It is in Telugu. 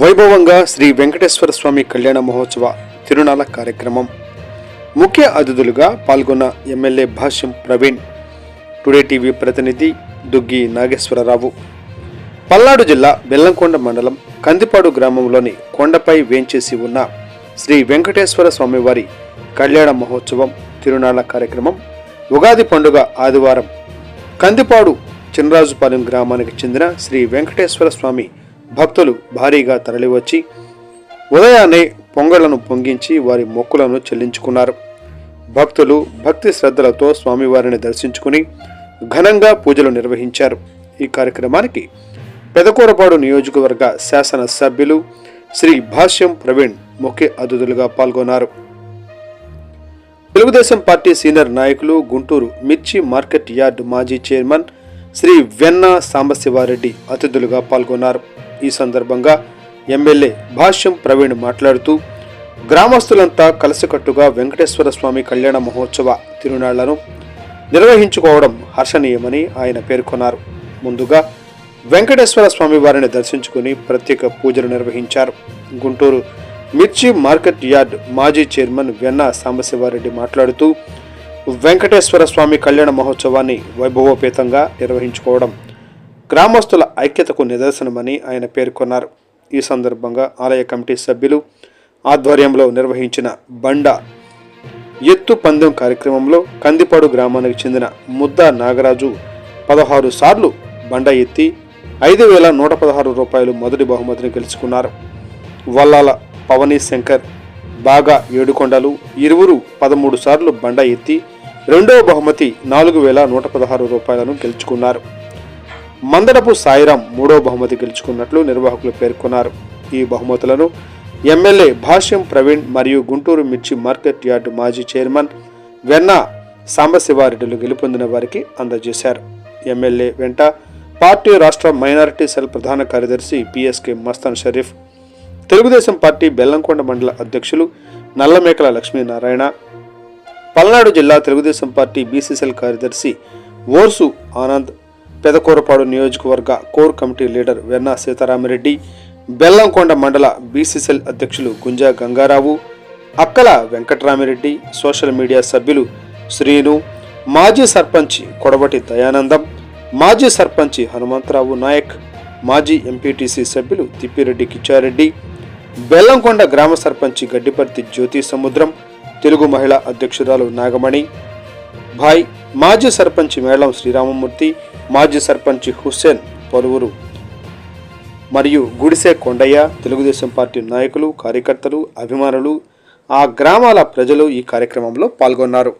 వైభవంగా శ్రీ వెంకటేశ్వర స్వామి కళ్యాణ మహోత్సవ తిరుణాల కార్యక్రమం. ముఖ్య అతిథులుగా పాల్గొన్న MLA Bhashyam Praveen today TV ప్రతినిధి దుగ్గి నాగేశ్వరరావు. పల్నాడు జిల్లా బెల్లంకొండ మండలం కందిపాడు గ్రామంలోని కొండపై వేంచేసి ఉన్న శ్రీ వెంకటేశ్వర స్వామివారి కళ్యాణ మహోత్సవం తిరునాళ కార్యక్రమం ఉగాది పండుగ ఆదివారం కందిపాడు చినరాజుపాలెం గ్రామానికి చెందిన శ్రీ వెంకటేశ్వర స్వామి భక్తులు భారీగా తరలివచ్చి ఉదయాన్నే పొంగళ్ళను పొంగించి వారి మొక్కులను చెల్లించుకున్నారు. భక్తులు భక్తి శ్రద్ధలతో స్వామివారిని దర్శించుకుని ఘనంగా పూజలు నిర్వహించారు. ఈ కార్యక్రమానికి పెదకూరపాడు నియోజకవర్గ శాసన సభ్యులు శ్రీ భాష్యం ప్రవీణ్ ముఖ్య అతిథులుగా పాల్గొన్నారు. తెలుగుదేశం పార్టీ సీనియర్ నాయకులు గుంటూరు మిర్చి మార్కెట్ యార్డ్ మాజీ చైర్మన్ శ్రీ వెన్న సాంబశివారెడ్డి అతిథులుగా పాల్గొన్నారు. ఈ సందర్భంగా ఎమ్మెల్యే భాష్యం ప్రవీణ్ మాట్లాడుతూ గ్రామస్తులంతా కలిసికట్టుగా వెంకటేశ్వర స్వామి కళ్యాణ మహోత్సవ తిరునాళ్ళను నిర్వహించుకోవడం హర్షణీయమని ఆయన పేర్కొన్నారు. ముందుగా వెంకటేశ్వర స్వామి వారిని దర్శించుకుని ప్రత్యేక పూజలు నిర్వహించారు. గుంటూరు మిర్చి మార్కెట్ యార్డ్ మాజీ చైర్మన్ వెన్న సాంబశివారెడ్డి మాట్లాడుతూ వెంకటేశ్వర స్వామి కళ్యాణ మహోత్సవాన్ని వైభవోపేతంగా నిర్వహించుకోవడం గ్రామస్తుల ఐక్యతకు నిదర్శనమని ఆయన పేర్కొన్నారు. ఈ సందర్భంగా ఆలయ కమిటీ సభ్యులు ఆధ్వర్యంలో నిర్వహించిన బండ ఎత్తు పందెం కార్యక్రమంలో కందిపాడు గ్రామానికి చెందిన ముద్దా నాగరాజు పదహారు సార్లు బండ ఎత్తి ఐదు వేల నూట పదహారు రూపాయలు మొదటి బహుమతిని గెలుచుకున్నారు. వల్లాల పవనీ శంకర్ బాగా ఏడుకొండలు ఇరువురు పదమూడు సార్లు బండ ఎత్తి రెండవ బహుమతి నాలుగు వేల నూట పదహారు రూపాయలను గెలుచుకున్నారు. మందడపు సాయిరాం మూడో బహుమతి గెలుచుకున్నట్లు నిర్వాహకులు పేర్కొన్నారు. ఈ బహుమతులను ఎమ్మెల్యే భాష్యం ప్రవీణ్ మరియు గుంటూరు మిర్చి మార్కెట్ యార్డు మాజీ చైర్మన్ వెన్న సాంబశివారెడ్డిలు గెలుపొందిన వారికి అందజేశారు. ఎమ్మెల్యే వెంట పార్టీ రాష్ట్ర మైనారిటీ సెల్ ప్రధాన కార్యదర్శి పిఎస్కే మస్తాన్ షరీఫ్ తెలుగుదేశం పార్టీ బెల్లంకొండ మండల అధ్యక్షులు నల్లమేకల లక్ష్మీనారాయణ పల్నాడు జిల్లా తెలుగుదేశం పార్టీ బీసీసీఎల్ కార్యదర్శి ఓర్సు ఆనంద్ పెదకూరపాడు నియోజకవర్గ కోర్ కమిటీ లీడర్ వెన్న సీతారామరెడ్డి బెల్లంకొండ మండల బీసీసీఎల్ అధ్యక్షులు గుంజా గంగారావు అక్కల వెంకటరామిరెడ్డి సోషల్ మీడియా సభ్యులు శ్రీను మాజీ సర్పంచ్ కొడవటి దయానందం మాజీ సర్పంచ్ హనుమంతరావు నాయక్ మాజీ ఎంపీటీసీ సభ్యులు తిప్పిరెడ్డి కిచ్చారెడ్డి బెల్లంకొండ గ్రామ సర్పంచ్ గడ్డిపర్తి జ్యోతి సముద్రం తెలుగు మహిళా అధ్యక్షురాలు నాగమణి భాయ్ మాజీ సర్పంచ్ మేళం శ్రీరామమూర్తి మాజీ సర్పంచ్ హుస్సేన్ పలువురు. మరియు గుడిసె కొండయ్య తెలుగుదేశం పార్టీ నాయకులు కార్యకర్తలు అభిమానులు ఆ గ్రామాల ప్రజలు ఈ కార్యక్రమంలో పాల్గొన్నారు.